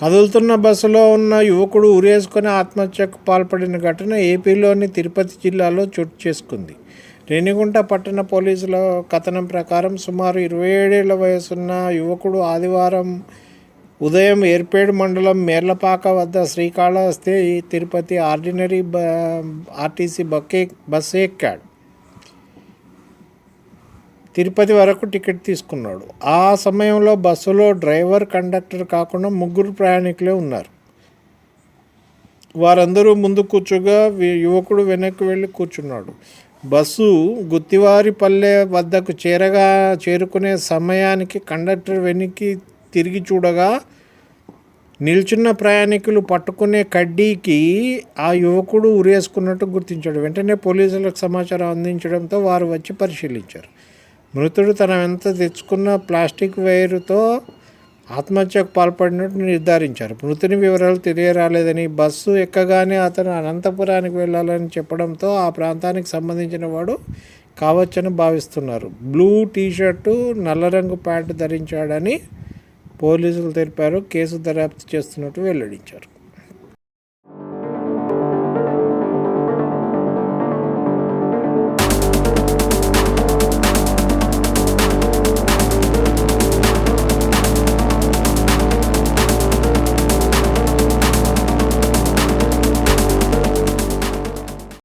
కదులుతున్న బస్సులో ఉన్న యువకుడు ఉరేసుకొని ఆత్మహత్యకు పాల్పడిన ఘటన ఏపీలోని తిరుపతి జిల్లాలో చోటు చేసుకుంది. రేణిగుంట పట్టణ పోలీసుల కథనం ప్రకారం సుమారు ఇరవై ఏడేళ్ళ వయసున్న యువకుడు ఆదివారం ఉదయం ఏర్పేడు మండలం మేర్లపాక వద్ద శ్రీకాళహస్తి తిరుపతి ఆర్డినరీ బ ఆర్టీసీ బక్కే బస్సు ఎక్కాడు. తిరుపతి వరకు టికెట్ తీసుకున్నాడు. ఆ సమయంలో బస్సులో డ్రైవర్ కండక్టర్ కాకుండా ముగ్గురు ప్రయాణికులే ఉన్నారు. వారందరూ ముందు కూర్చోగా యువకుడు వెనక్కి వెళ్ళి కూర్చున్నాడు. బస్సు గుత్తివారిపల్లె వద్దకు చేరగా చేరుకునే సమయానికి కండక్టర్ వెనక్కి తిరిగి చూడగా నిల్చున్న ప్రయాణికులు పట్టుకునే కడ్డీకి ఆ యువకుడు ఉరేసుకున్నట్టు గుర్తించాడు. వెంటనే పోలీసులకు సమాచారం అందించడంతో వారు వచ్చి పరిశీలించారు. మృతుడు తన వెంత తెచ్చుకున్న ప్లాస్టిక్ వైరుతో ఆత్మహత్యకు పాల్పడినట్టు నిర్ధారించారు. మృతుని వివరాలు తెలియరాలేదని బస్సు ఎక్కగానే అతను అనంతపురానికి వెళ్ళాలని చెప్పడంతో ఆ ప్రాంతానికి సంబంధించిన వాడు కావచ్చని భావిస్తున్నారు. బ్లూ టీషర్టు నల్ల రంగు ప్యాంటు ధరించాడని పోలీసులు తెలిపారు. కేసు దర్యాప్తు చేస్తున్నట్టు వెల్లడించారు.